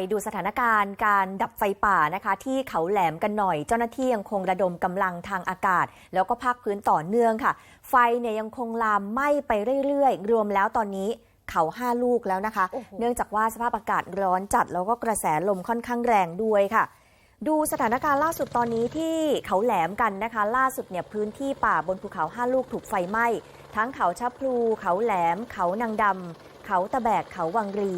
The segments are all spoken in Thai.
ไปดูสถานการณ์การดับไฟป่านะคะ ที่เขาแหลมกันหน่อย เจ้าหน้าที่ยังคงระดมกำลังทางอากาศ แล้วก็ภาคพื้นต่อเนื่องค่ะ ไฟเนี่ยยังคงลามไหม้ไปเรื่อยๆ รวมแล้วตอนนี้เขาห้าลูกแล้วนะคะโอ้โหเนื่องจากว่าสภาพอากาศร้อนจัด แล้วก็กระแสลมค่อนข้างแรงด้วยค่ะ ดูสถานการณ์ล่าสุดตอนนี้ที่เขาแหลมกันนะคะ ล่าสุดเนี่ยพื้นที่ป่าบนภูเขาห้าลูกถูกไฟไหม้ทั้งเขาชับพลูเขาแหลม เขานางดำเขาตะแบกเขาวังรี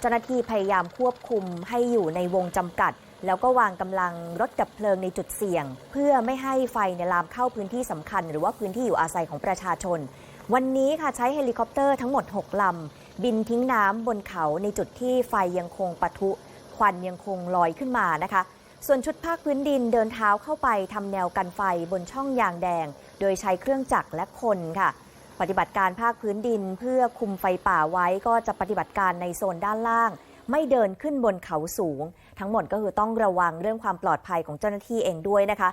เจ้าหน้าที่พยายามควบคุมให้อยู่ในวงจำกัด แล้วก็วางกำลังรถดับเพลิงในจุดเสี่ยง เพื่อไม่ให้ไฟเนี่ยลามเข้าพื้นที่สำคัญ หรือว่าพื้นที่อยู่อาศัยของประชาชน วันนี้ค่ะใช้เฮลิคอปเตอร์ทั้งหมด 6 ลำ บินทิ้งน้ำบนเขาในจุดที่ไฟยังคงปะทุควันยังคงลอยขึ้นมานะคะส่วนชุดภาคพื้นดินเดินเท้าเข้าไปทำแนวกันไฟบนช่องยางแดง โดยใช้เครื่องจักรและคนค่ะ ปฏิบัติการภาคพื้นดิน เพื่อคุมไฟป่าไว้ก็จะปฏิบัติการในโซนด้านล่าง ไม่เดินขึ้นบนเขาสูง ทั้งหมดก็คือต้องระวังเรื่องความปลอดภัยของเจ้าหน้าที่เองด้วยนะคะ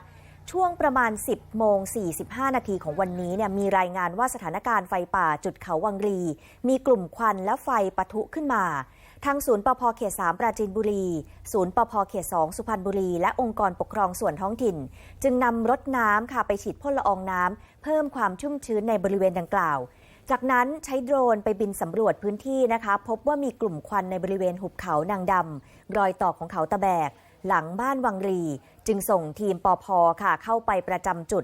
ช่วงประมาณ 10 โมง 45 นาทีของวันนี้เนี่ยมีรายงานว่าสถานการณ์ไฟป่าจุดเขาวังรี มีกลุ่มควันและไฟปะทุขึ้นมา ทางศูนย์ปภเขต 3 ปราจีนบุรี ศูนย์ปภเขต 2 สุพรรณบุรี และองค์กรปกครองส่วนท้องถิ่น จึงนำรถน้ำค่ะไปฉีดพ่นละอองน้ำเพิ่มความชุ่มชื้นในบริเวณดังกล่าว จากนั้นใช้โดรนไปบินสำรวจพื้นที่นะคะ พบว่ามีกลุ่มควันในบริเวณหุบเขานางดำรอยต่อของเขาตะแบก หลังบ้านวังรี จึงส่งทีมปอพค่ะเข้าไปประจำจุด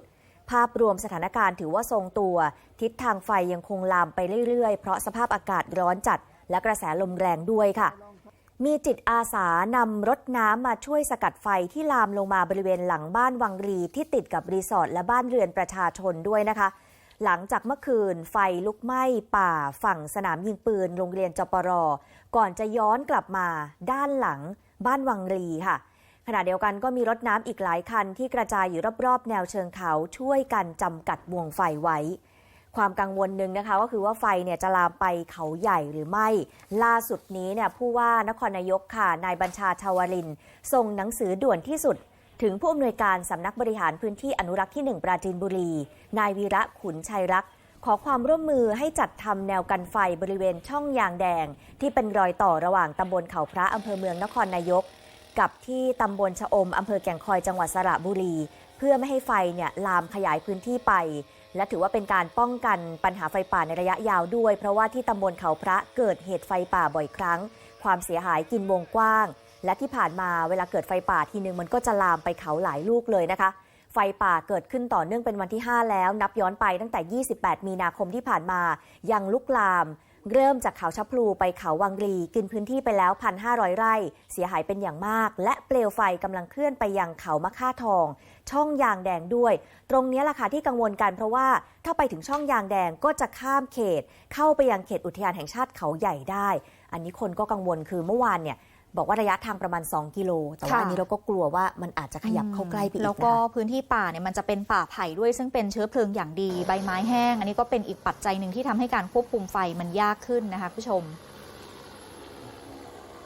ภาพรวมสถานการณ์ถือว่าทรงตัว ทิศทางไฟยังคงลามไปเรื่อยๆ เพราะสภาพอากาศร้อนจัด และกระแสลมแรงด้วยค่ะ มีจิตอาสานำรถน้ำมาช่วยสกัดไฟที่ลามลงมาบริเวณหลังบ้านวังรีที่ติดกับรีสอร์ทและบ้านเรือนประชาชนด้วยนะคะ หลังจากเมื่อคืนไฟลุกไหม้ป่าฝั่งสนามยิงปืน โรงเรียนจปร ก่อนจะย้อนกลับมาด้านหลังบ้านวังรีค่ะขณะเดียวกันก็มีรถน้ำอีกหลายคันที่กระจายอยู่รอบๆ แนวเชิงเขาช่วยกันจำกัดวงไฟไว้ ความกังวลหนึ่งนะคะก็คือว่าไฟเนี่ยจะลามไปเขาใหญ่หรือไม่ ล่าสุดนี้เนี่ยผู้ว่านครนายกค่ะนายบัญชาชาวลินส่งหนังสือด่วนที่สุด ถึงผู้อำนวยการสำนักบริหารพื้นที่อนุรักษ์ที่ 1 ปราจีนบุรี นายวีระขุนชัยรักขอความร่วมมือให้จัดทำแนวกันไฟบริเวณช่องยางแดง ที่เป็นรอยต่อระหว่างตำบลเขาพระอำเภอเมืองนครนายก กับที่ตำบลชะอมอำเภอแก่งคอยจังหวัดสระบุรี เพื่อไม่ให้ไฟเนี่ยลามขยายพื้นที่ไป และถือว่าเป็นการป้องกันปัญหาไฟป่าในระยะยาวด้วย เพราะว่าที่ตำบลเขาพระเกิดเหตุไฟป่าบ่อยครั้ง ความเสียหายกินวงกว้าง และที่ผ่านมาเวลาเกิดไฟป่าทีนึงมันก็จะลามไปเขาหลายลูกเลยนะคะ ไฟป่าเกิดขึ้นต่อเนื่องเป็นวันที่ 5 แล้ว นับย้อนไปตั้งแต่ 28 มีนาคมที่ผ่านมายังลุกลาม เริ่มจากเขาชับพลูไปเขาวังรีกินพื้นที่ไปแล้ว 1,500 ไร่ เสียหายเป็นอย่างมาก และเปลวไฟกำลังเคลื่อนไปยังเขามะค่าทอง ช่องยางแดงด้วย ตรงนี้แหละค่ะที่กังวลกันเพราะว่าถ้าไปถึงช่องยางแดงก็จะข้ามเขต เข้าไปยังเขตอุทยานแห่งชาติเขาใหญ่ได้ อันนี้คนก็กังวลคือเมื่อวานเนี่ย บอกว่าระยะทางประมาณ 2 กิโล แต่ว่าค่ะอันนี้เราก็กลัวว่ามันอาจจะขยับเข้าใกล้ไปอีกแล้วนะก็คะพื้นที่ป่าเนี่ยมันจะเป็นป่าไผ่ด้วยซึ่งเป็นเชื้อเพลิงอย่างดีใบไม้แห้ง อันนี้ก็เป็นอีกปัจจัยหนึ่งที่ทำให้การควบคุมไฟมันยากขึ้นนะคะคุณผู้ชม